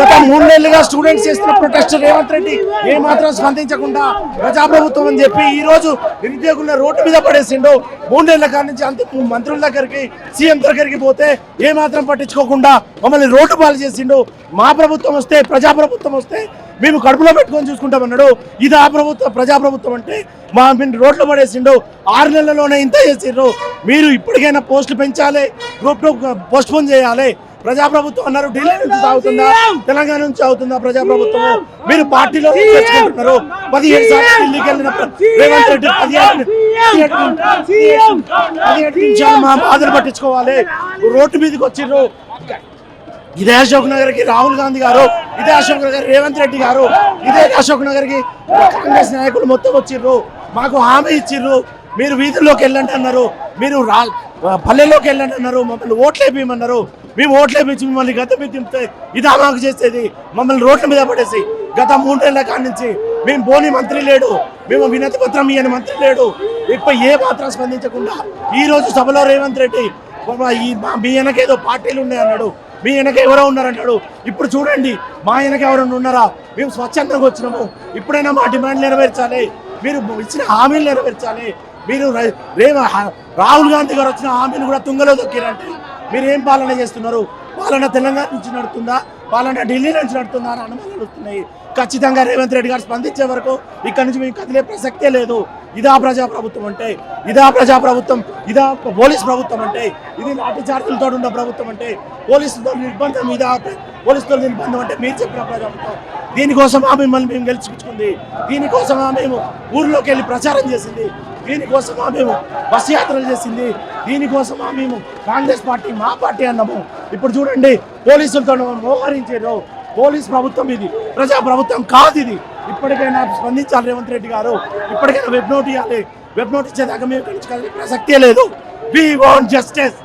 గత మూడు నెలలుగా స్టూడెంట్స్ చేస్తున్న ప్రొటెస్ట్ రేవంత్ రెడ్డి ఏ మాత్రం స్పందించకుండా ప్రజాప్రభుత్వం అని చెప్పి ఈ రోజు నిరుద్యోగుల రోడ్డు మీద పడేసిండు. మూడు నెలల కాడి నుంచి అంత మంత్రుల దగ్గరికి సీఎం దగ్గరికి పోతే ఏ మాత్రం పట్టించుకోకుండా మమ్మల్ని రోడ్డు పాలు చేసిండు. మా ప్రభుత్వం వస్తే ప్రజాప్రభుత్వం వస్తే మేము కడుపులో పెట్టుకొని చూసుకుంటామన్నాడు ఇది ఆ ప్రభుత్వం ప్రజాప్రభుత్వం అంటే మా మీరు రోడ్లు పడేసిండు. ఆరు నెలల్లోనే ఇంత చేసిండ్రు. మీరు ఇప్పటికైనా పోస్టులు పెంచాలి గ్రూప్ టూ పోస్ట్ పోన్ చేయాలి. ప్రజాప్రభుత్వం అన్నారు ఢిల్లీ నుంచి సాగుతుందా? తెలంగాణ నుంచి అవుతుందా ప్రజాప్రభుత్వం? మీరు పార్టీలో తెచ్చుకుంటున్నారు. పదిహేడు సార్లు ఢిల్లీకి వెళ్ళిన రేవంత్ రెడ్డి పదిహేడు పదిహేడు పదిహేడు నిమిషాలు మా బాధలు పట్టించుకోవాలి. రోడ్డు మీదకి వచ్చిర్రు. ఇదే అశోక్ నగర్కి రాహుల్ గాంధీ గారు ఇదే అశోక్ నగర్ రేవంత్ రెడ్డి గారు ఇదే అశోక్ నగర్కి కాంగ్రెస్ నాయకులు మొత్తం వచ్చిర్రు. మాకు హామీ ఇచ్చిర్రు. మీరు వీధుల్లోకి వెళ్ళండి అన్నారు. మీరు రా పల్లెల్లోకి వెళ్ళండి అన్నారు. మమ్మల్ని ఓట్లు వేయమన్నారు మేము ఓట్లే పెంచి మిమ్మల్ని గత మీద తింటే ఇదా మాకు చేసేది. మమ్మల్ని రోడ్ల మీద పడేసి గత మూడేళ్ళ కాడి నుంచి మేము బోని మంత్రి లేడు మేము వినతి పత్రం ఇయ్యని మంత్రి లేడు. ఇప్పుడు ఏ మాత్రం స్పందించకుండా ఈ రోజు సభలో రేవంత్ రెడ్డి ఈ మీ వెనక ఏదో పార్టీలు ఉన్నాయి అన్నాడు. మీ వెనక ఎవరో ఉన్నారంటాడు. ఇప్పుడు చూడండి మా వెనక ఎవరన్నా ఉన్నారా? మేము స్వచ్ఛందంగా వచ్చినాము. ఇప్పుడైనా మా డిమాండ్ నెరవేర్చాలి. మీరు ఇచ్చిన హామీలు నెరవేర్చాలి. మీరు రేవ రాహుల్ గాంధీ గారు వచ్చిన హామీని కూడా తుంగలో దొక్కిరంటే మీరు ఏం పాలన చేస్తున్నారు? పాలన తెలంగాణ నుంచి నడుతుందా? పాలన ఢిల్లీ నుంచి నడుతుందా అని అనుమానాలు వస్తున్నాయి. ఖచ్చితంగా రేవంత్ రెడ్డి గారు స్పందించే వరకు ఇక్కడ నుంచి మేము కదిలే ప్రసక్తే లేదు. ఇదా ప్రజా ప్రభుత్వం అంటే ఇదా ప్రజా ప్రభుత్వం ఇదా పోలీస్ ప్రభుత్వం అంటే ఇది లాఠీ చార్జీలతో ఉన్న ప్రభుత్వం అంటే పోలీసులతో నిర్బంధం ఇదా పోలీసులతో నిర్బంధం అంటే మీరు చెప్పిన ప్రజాప్రభుత్వం. దీనికోసం ఆ మిమ్మల్ని మేము గెలుచుకుంది దీనికోసం ఆ మేము ఊర్లోకి వెళ్ళి ప్రచారం చేసింది. దీనికోసం ఆ మేము బస్సు యాత్రలు చేసింది. దీనికోసమా మేము కాంగ్రెస్ పార్టీ మా పార్టీ అన్నాము. ఇప్పుడు చూడండి పోలీసులతో వ్యవహరించారు పోలీస్ ప్రభుత్వం ఇది ప్రజా ప్రభుత్వం కాదు ఇది. ఇప్పటికైనా స్పందించాలి రేవంత్ రెడ్డి గారు. ఇప్పటికైనా వెబ్ నోట్ ఇవ్వాలి. వెబ్ నోట్ ఇచ్చేదాకా మేము ఇక్కడి ప్రసక్తే లేదు. We want justice